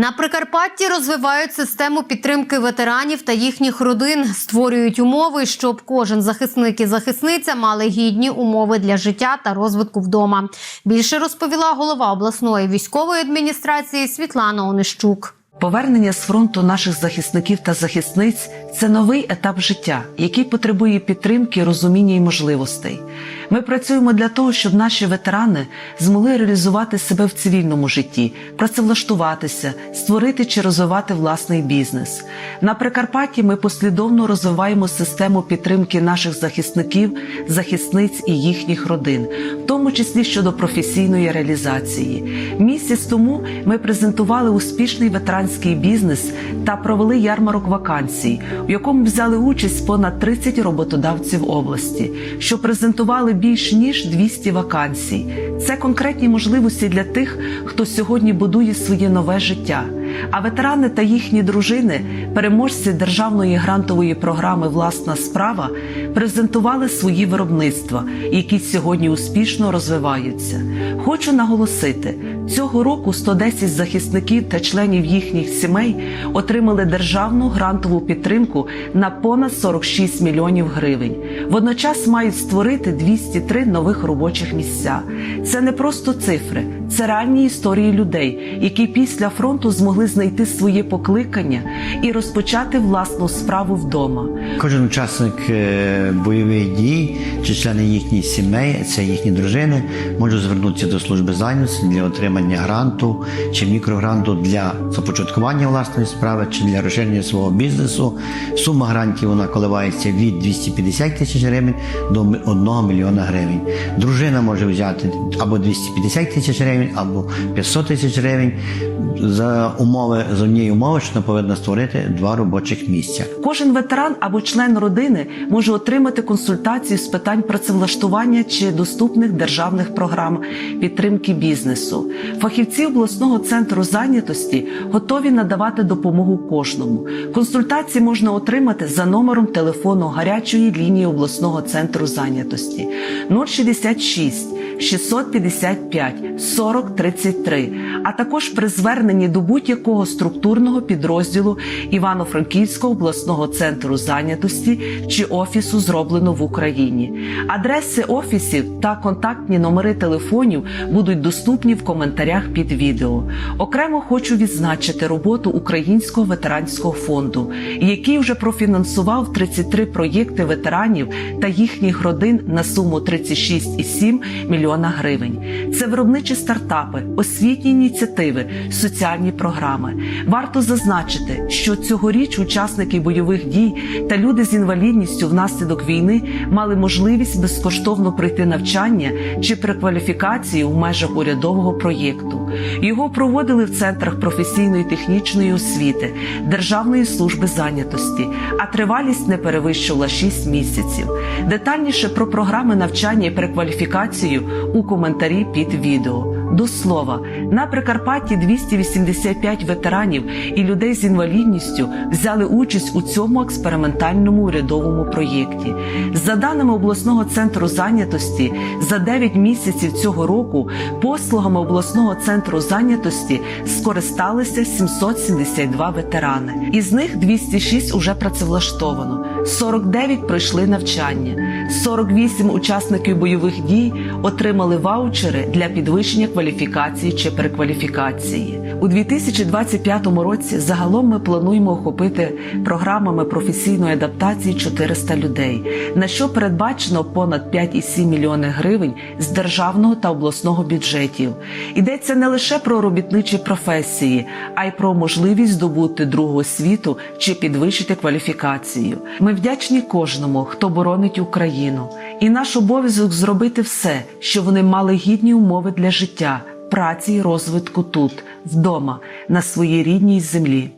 На Прикарпатті розвивають систему підтримки ветеранів та їхніх родин, створюють умови, щоб кожен захисник і захисниця мали гідні умови для життя та розвитку вдома. Більше розповіла голова обласної військової адміністрації Світлана Онищук. Повернення з фронту наших захисників та захисниць це новий етап життя, який потребує підтримки, розуміння і можливостей. Ми працюємо для того, щоб наші ветерани змогли реалізувати себе в цивільному житті, працевлаштуватися, створити чи розвивати власний бізнес. На Прикарпатті ми послідовно розвиваємо систему підтримки наших захисників, захисниць і їхніх родин, в тому числі щодо професійної реалізації. Місяць тому ми презентували успішний ветеранський бізнес та провели ярмарок вакансій, у якому взяли участь понад 30 роботодавців області, що презентували більш ніж 200 вакансій. Це конкретні можливості для тих, хто сьогодні будує своє нове життя. А ветерани та їхні дружини, переможці державної грантової програми Власна справа презентували свої виробництва, які сьогодні успішно розвиваються. Хочу наголосити, цього року 110 захисників та членів їхніх сімей отримали державну грантову підтримку на понад 46 мільйонів гривень. Водночас мають створити 203 нових робочих місця. Це не просто цифри, це реальні історії людей, які після фронту змогли знайти своє покликання і розпочати власну справу вдома. Кожен учасник е, бойових дій чи члени їхніх сімей, це їхні дружини, можуть звернутися до служби зайнятості для отримання гранту чи мікрогранту для започаткування власної справи чи для розширення свого бізнесу. Сума грантів вона коливається від 250 тисяч гривень до 1 мільйона гривень. Дружина може взяти або 250 тисяч гривень, або 500 тисяч гривень за умови з однієї умови, що повинна створити два робочих місця. Кожен ветеран або член родини може отримати консультацію з питань працевлаштування чи доступних державних програм підтримки бізнесу. Фахівці обласного центру зайнятості готові надавати допомогу кожному. Консультації можна отримати за номером телефону гарячої лінії обласного центру зайнятості 066 655 40 33, а також при зверненні до будь-якого структурного підрозділу Івано-Франківського обласного центру зайнятості чи офісу зроблено в Україні. Адреси офісів та контактні номери телефонів будуть доступні в коментарях під відео. Окремо хочу відзначити роботу Українського ветеранського фонду, який вже профінансував 33 проєкти ветеранів та їхніх родин на суму 36,7 мільйона гривень. Це виробничі стартапи, освітні ініціативи, соціальні програми. Варто зазначити, що цьогоріч учасники бойових дій та люди з інвалідністю внаслідок війни мали можливість безкоштовно пройти навчання чи перекваліфікацію в межах урядового проєкту. Його проводили в центрах професійної технічної освіти, Державної служби зайнятості, а тривалість не перевищувала 6 місяців. Детальніше про програми навчання і перекваліфікацію у коментарі під відео. До слова, на Прикарпатті 285 ветеранів і людей з інвалідністю взяли участь у цьому експериментальному урядовому проєкті. За даними обласного центру зайнятості, за 9 місяців цього року послугами обласного центру зайнятості скористалися 772 ветерани. Із них 206 уже працевлаштовано, 49 пройшли навчання, 48 учасників бойових дій отримали ваучери для підвищення кваліфікації чи перекваліфікації. У 2025 році загалом ми плануємо охопити програмами професійної адаптації 400 людей, на що передбачено понад 5,7 мільйони гривень з державного та обласного бюджетів. Йдеться не лише про робітничі професії, а й про можливість здобути другу освіту чи підвищити кваліфікацію. Ми вдячні кожному, хто боронить Україну, і наш обов'язок зробити все, щоб вони мали гідні умови для життя, праці й розвитку тут, вдома, на своїй рідній землі.